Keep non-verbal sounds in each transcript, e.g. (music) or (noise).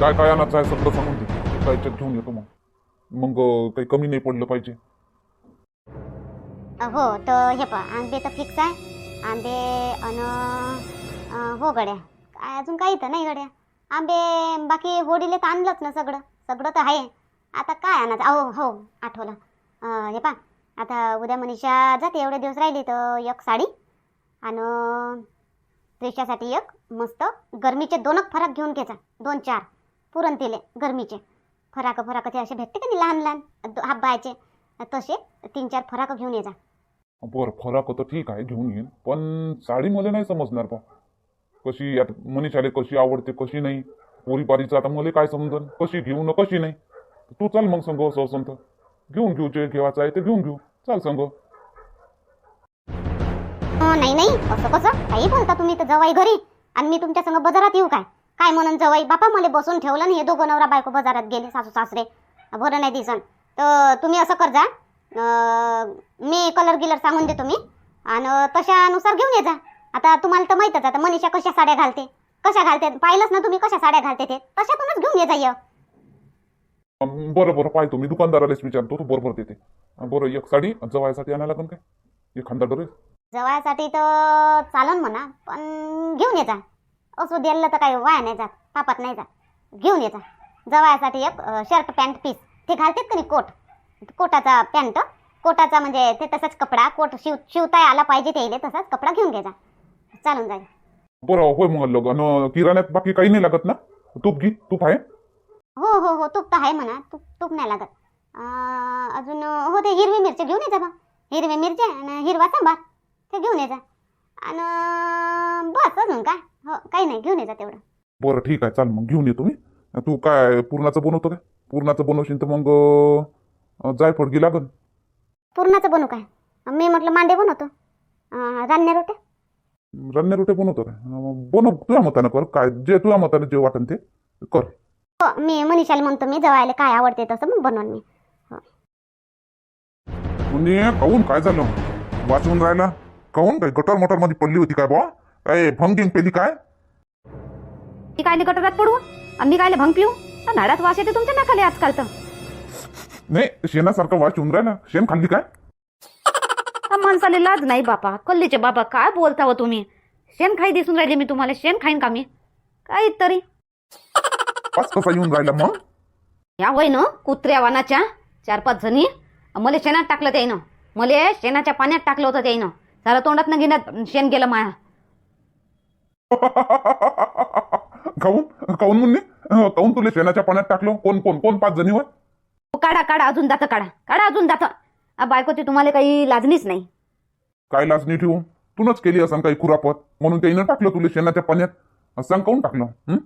काय काय आणायचं आहे सगळं सांगून दे काय घेऊन येतो मग. मग अं, काही कमी नाही पडलं पाहिजे. हो तर हे पहा आंबे तर फिक्स आहे. आंबे अन अं, हो गड्या. काय अजून काही तर नाही गड्या. आंबे बाकी होडीले तर आणलंच ना सगळं. सगळं तर आहे. आता काय आणायचं? अहो हो आठवलं. अं, हे पहा आता उद्या मनीषा जाते एवढे दिवस राहिली तर एक साडी आणि त्रिशासाठी एक मस्त गरमीचे दोनच फरक घेऊन घ्यायचा. दोन चार. पुरण तिले गरमीचे. फराक फराक ते असे भेटते का नाही लहान लहान? दो- हाफ बायचे तसे तीन चार फराक घेऊन ये जा. बरं फरक तर ठीक आहे घेऊन येईन. पण साडी मला नाही समजणार पा कशी आता मनीषाले कशी आवडते कशी नाही? पोरीपारीचं आता मला काय समजन? कशी घेऊ न कशी नाही? तू चाल मग संग असं तर घेऊन घेऊ जे घेवायचं आहे ते घेऊन घेऊ. चाल संग. हो नाही नाही. असं कसं? काही बोलता तुम्ही तर जवाई घरी. आणि मी तुमच्या संग बाजारात येऊ काय? काय म्हणून जवाई बापा मला बसून ठेवलं नाही हे दोघं नवरा बायको बाजारात गेले सासू सासरे. बरं नाही दिसन. तर तुम्ही असं कर जा. मी कलर गिलर सांगून देतो मी. आणि तशानुसार घेऊन ये जा. आता तुम्हाला तर माहीतच आता मनीषा कशा साड्या घालते कशा घालते पाहिलंच ना तुम्ही कशा साड्या घालते ते. तशातूनच घेऊन ये जा बरं बरं पाहतो. मी दुकानदारालाच विचारतो तो बरोबर देते. बरं एक साडी जवायसाठी आणायला लागेल काय? एखादा ड्रेस जवळसाठी तर चालन म्हणा पण घेऊन ये जा. असू द्यायला तर काही वाया नाही जात पापात नाही जात. घेऊन ये जा. जवळसाठी एक शर्ट पॅन्ट पीस ते घालतेत का नाही कोट? कोटाचा पॅन्ट कोटाचा म्हणजे ते तसाच कपडा. कोट शिव शिवता आला पाहिजे ते तसाच कपडा घेऊन घे जा. चालून जाईल बरं होय मग लग अन किराण्यात बाकी काही नाही लागत ना? तूप घी तूप आहे? हो हो हो तूप तर आहे म्हणा. तूप तूप नाही लागत. अजून हो ते हिरवी मिरची घेऊन ये जा बा. हिरवी मिरची आणि हिरवा सांबार. ते घेऊन ये जा. आणि बस अजून काय? हो काही नाही घेऊन ये जा तेवढं. बरं ठीक आहे चाल मग घेऊन येतो मी तू काय पूर्णाचं बनवतो काय? पूर्णाचं बनवशील तर मग अं, जायफळ घी लागल पूर्णाचं बनवू काय? मी म्हटलं मांडे बनवतो. अं, रान्या रोट्या? रन्ने रोटे बनवतो काय? अं, बनव तुझ्या मतानं कर. काय जे तुझ्या मतानं जे वाटन ते कर. हो मी मनीषाला म्हणतो मी जवायला काय आवडते तसं मग बनवून मी. कुणी काऊन काय झालं? वाचून राहिला? काऊन काय? गटर मोटरमध्ये पडली होती काय बा काय भंगिंग पेली काय? मी कायले गटारात पडू? आणि मी कायले भंग पिऊ आ, नाडात वास येते तुमच्या नाकाले आजकाल तर. नाही शेणासारखा वाच येऊन राहिला. शेण खाल्ली काय? माणसाले लाज नाही बापा. कल्लीचे बाबा काय बोलता हो तुम्ही? शेण खाई दिसून राहिले मी तुम्हाला. शेण खाईन का मी? काय तरी कसा येऊन राहिला मग? या वय न कुत्र्या वानाच्या चार पाच जणी. मला शेणात टाकलं त्याईनं. मला शेणाच्या पाण्यात टाकलं होतं त्याईनं. सारा तोंडात न घेण्यात शेण गेलं माया. (laughs) काऊन काऊन अं, काऊन तुला शेणाच्या पाण्यात टाकलं. कोण कोण कोण पाच जणी होय? हो, काढा काढा अजून जातं काढा. काढा अजून जातं. आ, बायकोची तुम्हाला काही लाजणीच नाही. काय लाजणी ठेवून तूनच केली असं काही कुरापत म्हणून त्याईनं टाकलं तुला शेणाच्या पाण्यात. सांग काऊन टाकलं? हं?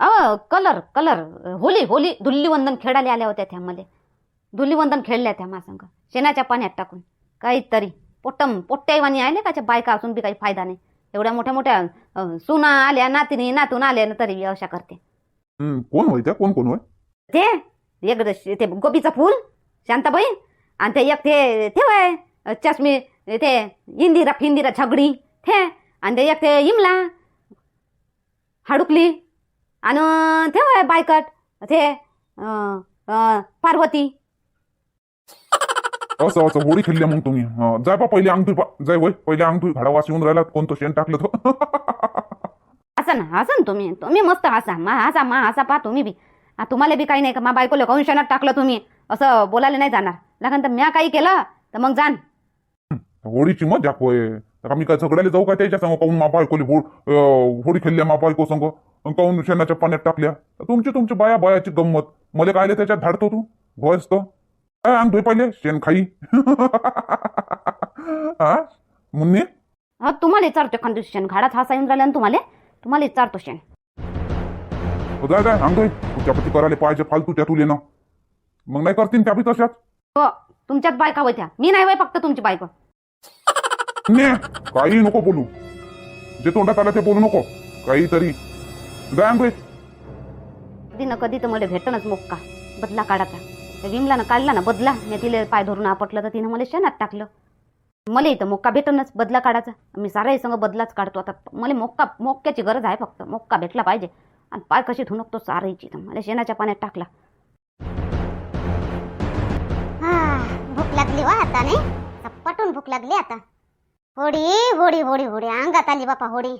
अ कलर कलर. होली होली. धुल्लीवंदन खेळायला आल्या होत्या त्या मला. धुल्लीवंदन खेळल्या त्या माझ्या शेणाच्या पाण्यात टाकून. काहीतरी. पोट्टम पोट्ट्यावानी आले का त्या बायका असून बी काही फायदा नाही. एवढ्या मोठ्या मोठ्या अ, सुना आल्या नातिनी नातून आल्या ना तरी अशा करते. कोण होय त्या? कोण कोण होय? ते एक ते गोबीचं फूल शांताबाई आणि ते एक ते ते वय चष्मी ते इंदिरा फिंदिरा झगडी ते आणि ते एक ते इमला हाडुकली आणि ते वय बायकट ते अं, अं, पार्वती. असं असं होळी खेळली मग तुम्ही. हं, जाय बा पहिले अंग पा जाय वय पहिले अंग तुझी झाडा वास येऊन राहिला कोणतं शेण टाकलं तो. हसा ना हसा ना तुम्ही. तुम्ही मस्त हसा मा हसा मा हसा पहा तुम्ही बी. आ, तुम्हाला बी काही नाही का मा बायकोला काऊन शेणात टाकलं तुम्ही? असं बोलायला नाही जाणार. लागन तर म्या काही केलं तर मग जाण होळीची मजा होय. तर आम्ही काय झगडायला जाऊ काय त्याच्या संग? काऊन मा बायकोली होळ खेळल्या मा बायको संग? अन काऊन शेणाच्या पाण्यात टाकल्या? तुमची तुमची बाया बायाची गंमत. मला काय त्याच्यात धाडतो तू? भोयस तो? अंग धुई पहिले शेण खाई. (laughs) हा मुन्नी? हा तुम्हाला विचारतो एखाद दिवशी शेण घाडात हसा येऊन राहिला ना तुम्हाला? तुम्हाला विचारतो शेण. हो, जाय जाय अंग धुई. तुझ्यापती करायला पाहिजे फालतू तुले ना मग नाही करतीन त्या बी तशाच? हो तुमच्यात बायका होत्या. मी नाही वय फक्त तुमची बायको. ने काही नको बोलू. जे तोंडात आलं ते बोलू नको. काहीतरी. जाय अंग धुई. कधी ना कधी तर मला भेटणच मोक्का. बदला काढाचा त्या विमलानं काढला ना बदला. मी तिला पाय धरून आपटलं तर तिनं मला शेणात टाकलं. मला इथं मोक्का भेटूनच बदला काढायचा. मी साराही संग बदलाच काढतो आता. मला मोक्का मोक्याची गरज आहे फक्त. मोक्का भेटला पाहिजे. आणि पाय कशी धुनकतो सारायची तर मला शेणाच्या पाण्यात टाकला. हा, भूक लागली हो वा आता नाही पटून भूक लागली आता. होडी होडी होडी होडी. अंगात आली बापा होडी.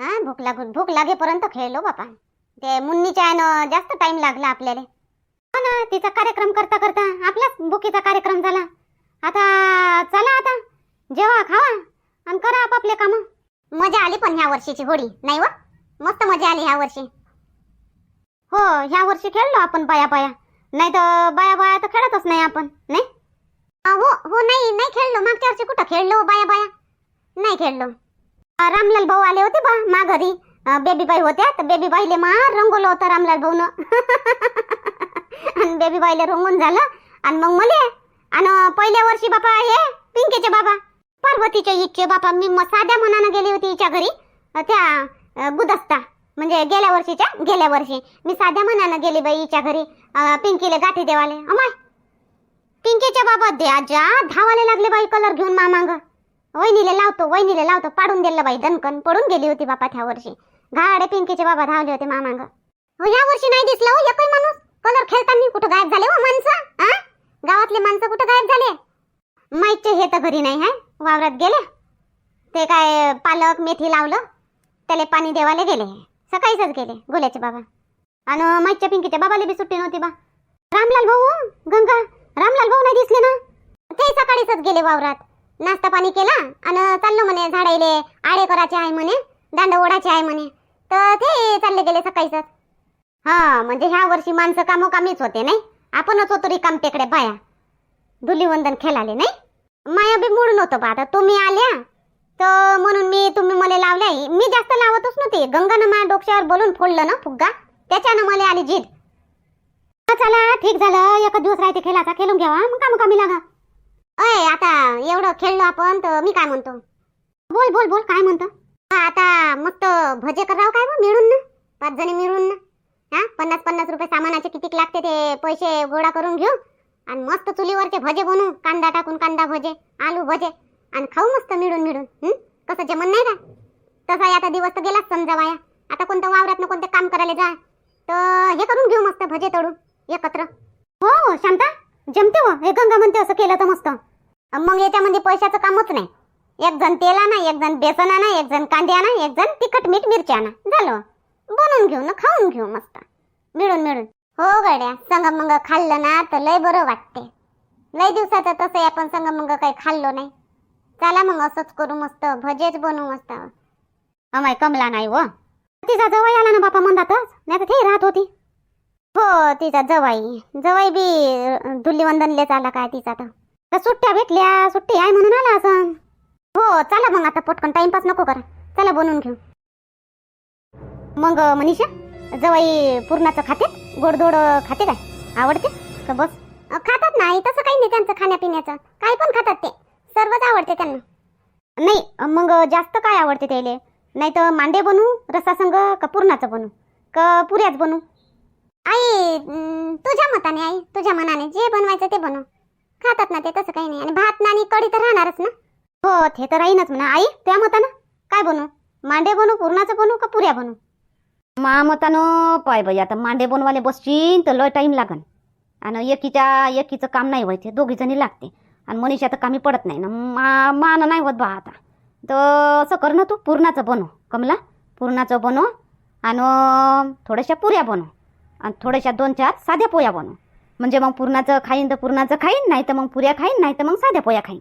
हा भूक लागून भूक लागेपर्यंत खेळलो बापा. ते मुन्नीच्या आईनं जास्त टाइम लागला आपल्याला. हो ना तिचा कार्यक्रम करता करता आपलाच भुकीचा कार्यक्रम झाला. आता चला आता जेवा खावा आणि करा आपापले काम. मजा आली पण ह्या वर्षीची होळी नाही व? मस्त मजा आली ह्या वर्षी. हो ह्या वर्षी खेळलो आपण बाया बाया नाही तर बाया बाया तर खेळतच नाही आपण नाही? हो हो नाही नाही खेळलो. मागच्या वर्षी कुठं खेळलो बाया बाया? नाही खेळलो. रामलाल भाऊ आले होते बा मा घरी बेबी बाई होत्या तर बेबी बाईले रंगवलं होतं रामलाल भाऊन. (laughs) आणि बेबी बाईले रंगून झालं. आणि मग मले आणि पहिल्या वर्षी बापा हे पिंकेचे बाबा पार्वतीच्या इच्छे बापा मी मग साध्या मनानं गेली होती हिच्या घरी त्या गुदस्ता म्हणजे गेल्या वर्षीच्या गेल्या वर्षी. मी साध्या मनानं गेली बाई हिच्या घरी पिंकीले गाठी देवाले. अमाय! पिंकीच्या बाबा द्याजा धावाले लागले बाई कलर घेऊन मामांग. वहिनीले लावतो वहिनीले लावतो पाडून दिलं बाई दणकन. पडून गेली होती बापा त्या वर्षी. घाडे पिंकीचे बाबा धावले होते मामांग. ह्या या वर्षी नाही दिसला हो एकही माणूस. कलर खेळताना कुठं गायब झाले हो माणसं हा गावातले माणसं कुठं गायब झाले? माईचे हे तर घरी नाही हाय? वावरात गेले. ते काय पालक मेथी लावलं त्याला पाणी देवाले गेले. सकाळीच गेले गोल्याचे बाबा. आणि माईच्या पिंकीच्या बाबाला बी सुट्टी नव्हती बा. रामलाल भाऊ हो, गंगा. रामलाल भाऊ नाही दिसले ना? ते सकाळीच गेले वावरात. नाश्ता पाणी केला आणि चाललो म्हणे झाडायले आडे करायचे आहे म्हणे दांड ओढायचे आहे म्हणे. तर ते चालले गेले सकाळीच हा म्हणजे ह्या वर्षी माणसं कामोकामीच होते नाही? आपणच होतो रिकाम टेकडे बाया. धुलीवंदन खेळाले नाही? माया बी मोडून नव्हतं बा आता. तुम्ही आल्या तर म्हणून मी तुम्ही मला लावल्या. मी जास्त लावतच नव्हती. गंगानं माझ्या डोक्यावर बोलून फोडलं ना फुग्गा. त्याच्यानं मला आली जीद. चला ठीक झालं. एक दिवस राहते खेळाचा. खेळून घ्यावा. मग काम कामी लागा. अय आता एवढं खेळलो आपण तर मी काय म्हणतो? बोल बोल बोल. काय म्हणतो? आता मस्त भजे करावं काय मिळून ना? पाच जणी मिळून ना? हा? पन्नास पन्नास रुपये सामानाचे कितीक लागते ते पैसे गोळा करून घेऊ. आणि मस्त चुलीवरचे भजे बनवू. कांदा टाकून कांदा भजे आलू भजे. आणि खाऊ मस्त मिळून मिळून. कसं जमन नाही का? तसा आता दिवस तर गेलाच समजा वाया आता कोणतं वावरात कोणते काम करायला जा. तर हे करून घेऊ मस्त भजे तळू एकत्र. हो शांता जमते हो. हे गंगा म्हणते असं केलं तर मस्त. मग याच्यामध्ये पैशाचं कामच नाही. एक जण तेल आणा एक जण बेसन आणा एक जण कांदे आणा एक जण तिखट मीठ मिरची आणा झालं. बनवून घेऊ ना खाऊन घेऊ मस्त. मिळून मिळून. हो गड्या संगमंग खाल्लं ना तर लय बरं वाटते. लय दिवसाचं तसं आपण संगमंग काही खाल्लो नाही. चला मग असंच करू मस्त भजेच बनवू मस्त. अमाय कमला नाही व. तिचा जवळ आला ना बापा मंदातच नाही तर ते राहत होती. हो तिचा जवाई. जवाई बी अं, धुलीवंदनलेच आला काय तिचा तर. तर सुट्ट्या भेटल्या सुट्टी आहे म्हणून आला असं हो चला मग आता पटकन टाइमपास नको करा. चला बनवून घेऊ. मग मनीषा जवाई पूर्णाचं खाते गोडधोड खाते काय? आवडते? का बस? खातात नाही तसं काही नाही त्यांचं खाण्यापिण्याचं. काही पण खातात ते. सर्वच आवडते त्यांना. नाही मग जास्त काय आवडते त्याले? नाही तर मांडे बनवू रसासंग का पूर्णाचं बनवू का पुऱ्याच बनवू आई तुझ्या मताने आई तुझ्या मनाने. जे बनवायचं ते बनव. खातात ना ते तसं काही नाही. आणि भात ना आणि कढी तर राहणारच ना. हो ते तर राहीनच म्हणा. आई त्या मतानं? काय बनवू मांडे बनवू पूर्णाचं बनवू का पुऱ्या बनवू मा मतानं पाय बाई आता मांडे बनवाले बसशीन तर लय टाईम लागन. आणि एकीच्या एकीचं काम नाही व्हायचे दोघी जणी लागते. आणि मनीषा तर कामी पडत नाही ना. मा मान नाही होत बा आता. तर असं कर ना तू पुरणाचं बनव कमला. पुरणाचं बनव आणि थोड्याशा पुऱ्या बनव. आणि थोड्याशा दोन चार साध्या पोया बनव. म्हणजे मग पुरणाचं खाईन तर पुरणाचं खाईन नाही तर मग पुऱ्या खाईन नाही तर मग साध्या पोया खाईन.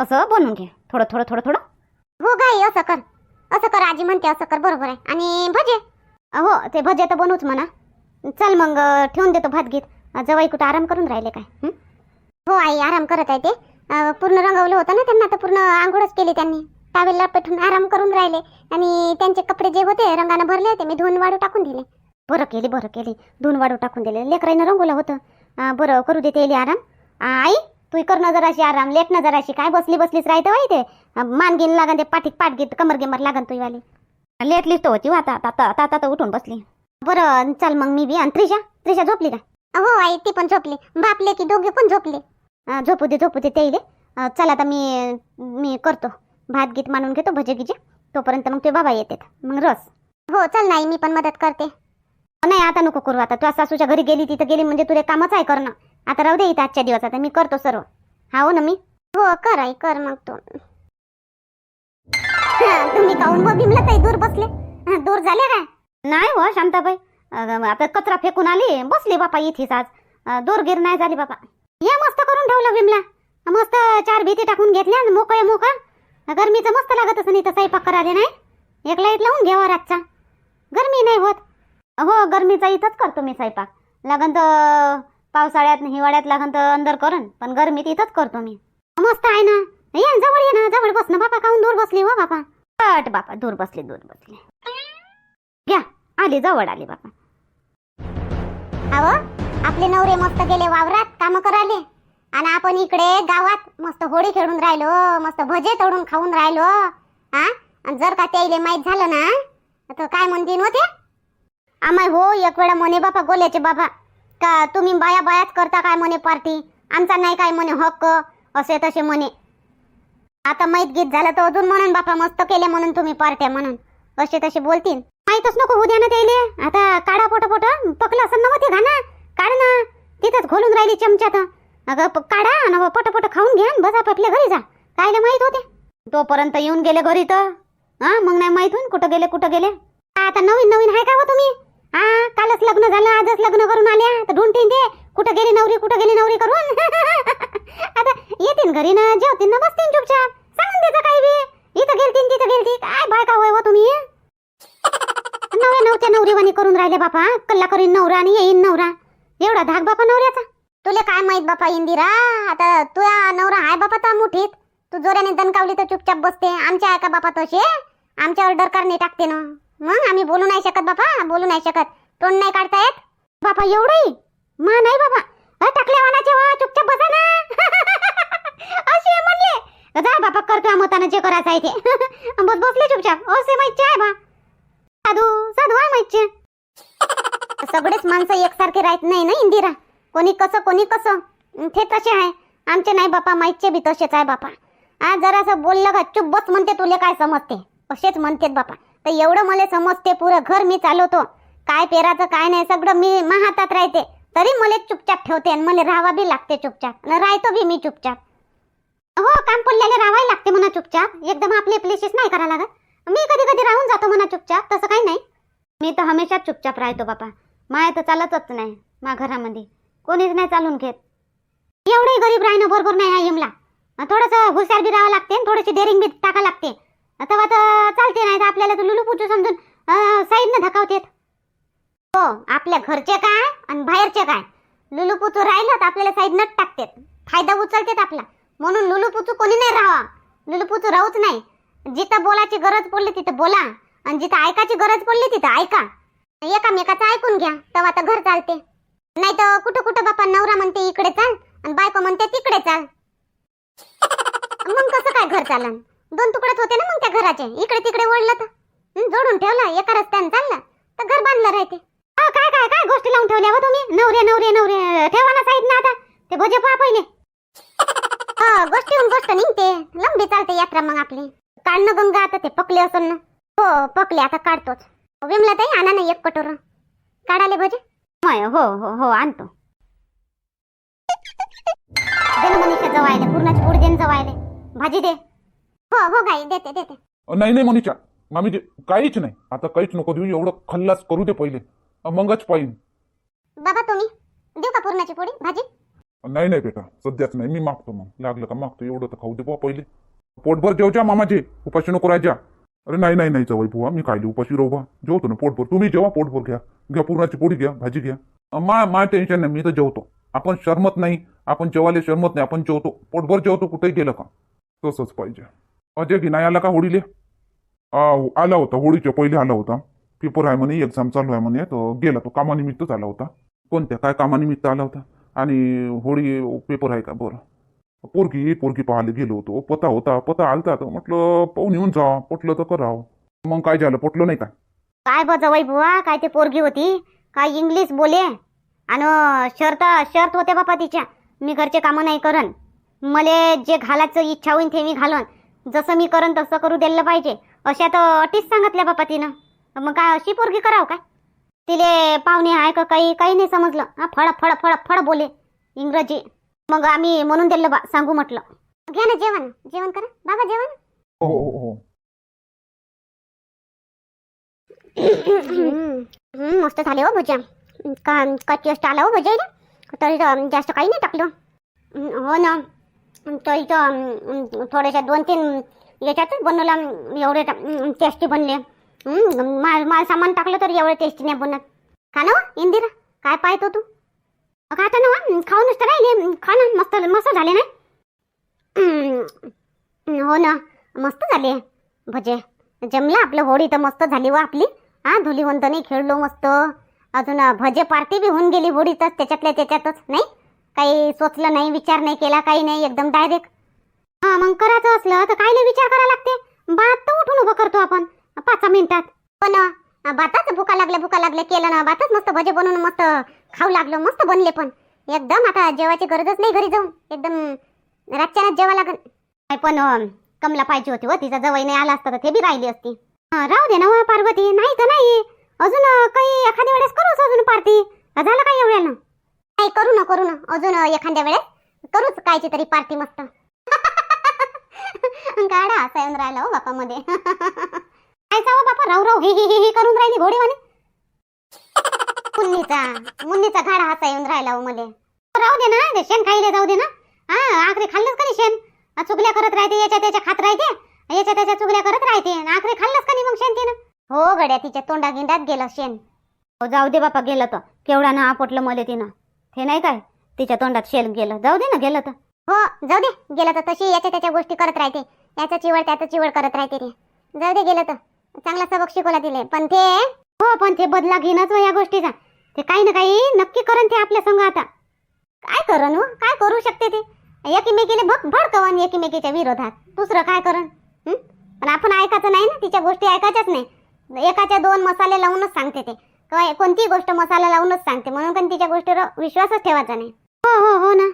असं बनवून घे. थोडं थोडं थोडं थोडं. हो गाई असं कर. असं कर आजी म्हणते असं कर. बरोबर आहे. आणि भजे? हो ते भजे तर बनवूच म्हणा. चल मग ठेवून देतो भात घेत जवाई कुठं आराम करून राहिले काय हो? आई आराम करत आहे ते. पूर्ण रंगवलं होतं ना त्यांना तर पूर्ण आंघोळच केली त्यांनी. टावेलला पेठून आराम करून राहिले. आणि त्यांचे कपडे जे होते रंगानं भरले होते मी धुवून वाढू टाकून दिले. बरं केली बरं केली. धुवून वाढू टाकून दिले. लेकराईनं रंगवलं होतं. बरं करू देते येईल आराम. आई तू करणं जराशी आराम. लेट ना जराशी. काय बसली बसलीच राहते वाई ते. मान घेईन लागन ते पाठीत पाठ घेत कमर गेमर लागन तुईवाली लेट लिस्ट होती हो आता. आता आता आता उठून बसली. बरं चल मग मी बी आणि त्रिशा. त्रिशा झोपली का? हो आई ती पण झोपली. बापले की दोघे पण झोपले? झोपू दे झोपू दे ते चल आता मी मी करतो. भात गीत मानून घेतो भजे गिजे. तोपर्यंत मग ते बाबा येतात. मग रस. हो चल नाही मी पण मदत करते. नाही आता नको करू आता. तुझ्या सासूच्या घरी गेली तिथं गेली म्हणजे तुला कामच आहे करणं. आता राहू दे इथं आजच्या दिवस आता मी करतो सर्व. हा हो ना मी? हो कर आई कर मग तू. तुम्ही काऊन मग बिमला ताई दूर बसले. हा, दूर झाले काय? नाही हो शांताबाई. आता कचरा फेकून आली. बसली बापा इथेच आज. दूर गिर नाही झाली बापा. ये मस्त करून ठेवलं विमला मस्त चार भीती टाकून घेतल्या. मोकळे मोकळ. गरमीचं मस्त लागत असं इथं स्वयंपाक करायला नाही. एक लाइट लावून घ्यावा रातचा. गरमी नाही होत. हो गरमीचा इथंच करतो मी स्वयंपाक. लागन तर पावसाळ्यात हिवाळ्यात लागन तर अंदर करून पण गरमीत इथंच करतो मी. मस्त आहे ना. जवळ ये ना जवळ बस ना बापा काऊन दूर बसले हो बापा? पट बापा दूर बसले दूर बसले. घ्या आले जवळ आले बापा. अहो आपले नवरे मस्त गेले वावरात काम करायले. आणि आपण इकडे गावात मस्त होळी खेळून राहिलो मस्त भजे तोडून खाऊन राहिलो हा आणि जर का त्याईले माहीत झालं ना तर काय म्हणतील होते आम्ही हो एक वेळा म्हणे बापा गोल्याचे बाबा का तुम्ही बाया बायाच करता काय म्हणे पार्टी? आमचा नाही काय म्हणे हक्क? असे तसे म्हणे. आता माहीत गीत झालं तर अजून म्हणून बापा मस्त केले म्हणून तुम्ही पार्ट्या म्हणून. असे तसे बोलतील. माहीतच नको उद्यानं द्या ना आता काढा पोट पोट पकलं असं नव्हते घा काढ ना. तिथंच घोलून राहिली चमच्यात. अगं काढा ना पट पट खाऊन घ्या बसा आपल्या घरी जा. कायले माहीत होते? तोपर्यंत येऊन गेले घरी तर. हा मग नाही माहीत होईन कुठं गेले कुठं गेले? आता नवीन नवीन आहे का हो तुम्ही? हा कालच लग्न झालं आजच लग्न करून आल्या. तर ढूंढतीन ते कुठं गेली नवरी कुठं गेली नवरी करून? (laughs) आता येतील घरी ना जेवतील ना बसतील चुपचाप. सांगून देता काही बी? इथं गेलतीन तिथं गेलती. काय बायका होय हो तुम्ही? (laughs) नव्या नवत्या नवरीवाणी करून राहिले बापा. कल्ला करीन नवरा आणि येईन नवरा. एवढा धाक बापा नवऱ्याचा. तुला काय माहीत बापा इंदिरा? आता तुझा नवरा आहे बापा तर मुठीत. तू जोऱ्याने दणकावली तर चुपचाप बसते. आमच्या आहे का बापा तसे? आमच्यावर डरकार नाही टाकते ना. मग आम्ही बोलू नाही शकत बापा. बोलू नाही शकत. तोंड नाही काढता येत. बापा एवढंही मा नाही बाबा टाकल्या वानाचे वा हो. चुपचाप बसा ना. (laughs) अशी जा बापा करतो मतानं जे करायचं आहे ते. (laughs) बस बसले चुपचाप. असे माहिती आहे बा. साधू साधू आहे माहिती सगळेच माणसं एकसारखे राहत नाही ना इंदिरा. कोणी कसं कोणी कसं. ते तसे आहे. आमचे नाही बापा माईचे बी तसेच आहे बापा. आज जरासं बोललं का चुप बस म्हणते तुले काय समजते. असेच म्हणतेत बापा. तर एवढं मला समजते पुरं घर मी चालवतो. काय पेराचं काय नाही सगळं मी मा हातात राहते. तरी मला चुपचाप ठेवते आणि मला राहावा बी लागते चुपचाप. राहतो बी मी चुपचाप. हो काम पडल्याला राहायला लागते म्हणा चुपचाप. एकदम आपले प्लेसेस नाही करा लागत. मी कधी कधी राहून जातो म्हणा चुपचाप. तसं काही नाही. मी तर हमेशा चुपचाप राहतो बापा. माय तर चालतच नाही मा घरामध्ये. कोणीच नाही चालून घेत. एवढंही गरीब राहणं बरोबर नाही आहे इमला. थोडंसं हुशार बी राहावं लागते थोडीशी डेअरिंग बी टाका लागते. तेव्हा तर चालते नाही तर आपल्याला तर लुलू पुचू समजून साईडनं धकावतेत. हो आपल्या घरचे काय आणि बाहेरचे काय? लुलू पुचू राहिलं तर आपल्याला साईडनंच टाकतेत. फायदा उचलतेत आपला. म्हणून लुलूपुचू कोणी नाही राहावा. लुलूपुचू राहूच नाही. जिथं बोलायची गरज पडली तिथं बोला. आणि जिथं ऐकायची गरज पडली तिथं ऐका. एकामेकाचं ऐकून घ्या. तेव्हा तर घर चालते. नाही तर कुठं कुठं बापा नवरा म्हणते इकडे चाल आणि बायको म्हणते तिकडे चाल. मग कसं काय घर चालन? दोन तुकड्यात होते ना मग त्या घराचे. इकडे तिकडे ओढलं तर. जोडून ठेवलं. एका रस्त्याने चाललं. तर घर बांधलं राहते. काय काय काय गोष्टी लावून ठेवल्या हो तुम्ही? नवरे नवरे नवरे ठेवा ना साईड ना आता ते भजे पहा पहिले हा गोष्ट निघते. लंबी चालते यात्रा मग आपली. काढणं गंगा आता ते पकले असेल ना हो पकले आता काढतोच. विमला ताई आणा ना एक कटोर. काढाले भजे? मय हो हो हो आणतो. दे मनीषा जवायले पूर्णाची पोळी दे ना जवायले. भाजी दे. हो हो गाई देते देते. नाही नाही मनीषा. मामी जे काहीच नाही. आता काहीच नको देऊ एवढं खल्लास करू दे पहिले. मगच पाहिन. बाबा तुम्ही देऊ का पूर्णाची पोळी भाजी? नाही नाही बेटा. सध्याच नाही. मी मागतो मग. लागलं का मागतो? एवढं तर खाऊ दे बुवा पहिले. पोटभर जेवच्या मामाचे उपाशी नको राहायच्या अरे नाही नाही नाही जवळ बुवा. मी खायली उपाशी राहू बा जेवतो ना पोटभर. तुम्ही जेवा पोटभर घ्या. घ्या पुरणाची पोळी घ्या भाजी घ्या. मा मा टेन्शन नाही. मी तर जेवतो. आपण शरमत नाही. आपण जेवायला शरमत नाही. आपण जेवतो. पोटभर जेवतो कुठेही गेलं का? तसंच पाहिजे. अजय की नाही आला का होळीले? आला होता. होळीच्या पहिले आला होता. पेपर आहे म्हणे एक्झाम चालू आहे म्हणे. तर गेला तो. कामानिमित्तच आला होता. कोणत्या? काय कामानिमित्त आला होता? आणि होळी पेपर आहे का? बरं. पोरगी पोरगी पाहायला गेलो होतो. पता होता पता आलता. तर म्हटलं पाहून येऊन जा. पटलं तर करावं. मग काय झालं? पटलं नाही का? काय बा जवाई बुवा? काय ते पोरगी होती? काय इंग्लिश बोले? आणि शर्त शर्त होते बापा तिच्या. मी घरचे कामं नाही करन. मले जे घालायचं इच्छा होईन ते मी घालन. जसं मी करन तसं करू द्यायला पाहिजे. अशा तर अटीच सांगितल्या बापा तिनं. मग काय अशी पोरगी करावं काय? तिले पाहुणे आहे का काही काही नाही समजलं. हा फळ फळ फळ फळ बोले. इंग्रजी. मग आम्ही म्हणून दिलं बा सांगू म्हटलं. घ्या ना जेवण जेवण करा. बाबा जेवण? हो हो हो. हम्म, मस्त झाले हो भुजा का कच्ची असं आला हो भुजा तरी तर जास्त काही नाही टाकलं. हम्म, हो ना. तरी तर थोड्याशा दोन तीन याच्यातच बनवलं. एवढे टेस्टी बनले. माल माल सामान टाकलं तर एवढं टेस्टी नाही बनत. खा ना हो, इंदिरा. काय पाहतो तू? खाता ना हो. खाऊ खाऊनच तर राहिले खा ना. मस्त मस्त झाले ना? हो ना. मस्त झाले भजे. जमलं आपलं होळी तर मस्त झाली व आपली. हा धुलीवंतनी खेळलो मस्त. अजून भजे पार्टी बी होऊन गेली होळीतच त्याच्यातल्या त्याच्यातच नाही? काही सोचलं नाही विचार नाही केला काही नाही एकदम डायरेक्ट हा मग करायचं असलं तर कायले विचार करायला लागते? बात तर उठून उभं करतो आपण. पाच मिनिटात. पण भाताच बाताच भुका लागल्या भुका लागल्या केलं ना बातच मस्त भजे बनवून मस्त खाऊ लागलो मस्त बनले पण. एकदम आता जेवायची गरजच नाही घरी जाऊन. एकदम रातच्यानच जेवा लागन. नाही पण कमला पाहिजे होती व तिचा जवळ नाही आला असता तर ते बी राहिली असती. हा, राहू दे ना व पार्वती नाही तर नाही. अजून काही एखाद्या वेळेस करूच अजून पार्टी झालं काय एवढ्यानं? नाही करू ना करू ना. अजून एखाद्या वेळेस करूच कायची तरी पार्टी मस्त. (laughs) गाडा असा येऊन राहिला हो बापामध्ये. (laughs) काय जावं हो बापा राव राव हे हे हे ही करून राहिली घोडेवाने मुन्नीचा मुन्नीचा गाडा हाता येऊन राहिला हो मध्ये राहू दे ना ते शेण खायला जाऊ दे ना. हा आखरी खाल्लंच का शेण? आ, चुगल्या करत राहते याच्या त्याच्या खात राहते याच्या त्याच्या चुगल्या करत राहते आणि आखरी खाल्लंच का मग शेण तिनं? हो गड्या तिच्या तोंडा गिंडात गेलं शेण. हो जाऊ दे बापा गेलं तर. केवढा ना आपटलं मले तिनं. हे नाही काय? तिच्या तोंडात शेल गेलं. जाऊ दे ना गेलं तर. हो जाऊ दे. गेलं तर तशी याच्या त्याच्या गोष्टी करत राहते. याचा चिवड त्याचा चिवड करत राहते रे जाऊ दे गेलं तर. चांगला सबक शिकवला दिले पण ते हो पण ते बदला घेणंच हो या गोष्टीचा. ते काही ना काही नक्की करण ते आपल्या संघ आता. काय करण हो? काय करू शकते ते? एकीमेकीले भक भडकवन एकीमेकीच्या विरोधात. दुसरं काय करण? पण आपण ऐकायचं नाही ना तिच्या गोष्टी ऐकायच्याच नाही. एकाच्या दोन मसाले लावूनच सांगते ते. कोणतीही गोष्ट मसाला लावूनच सांगते. म्हणून पण तिच्या गोष्टीवर विश्वासच ठेवायचा नाही. हो हो हो ना.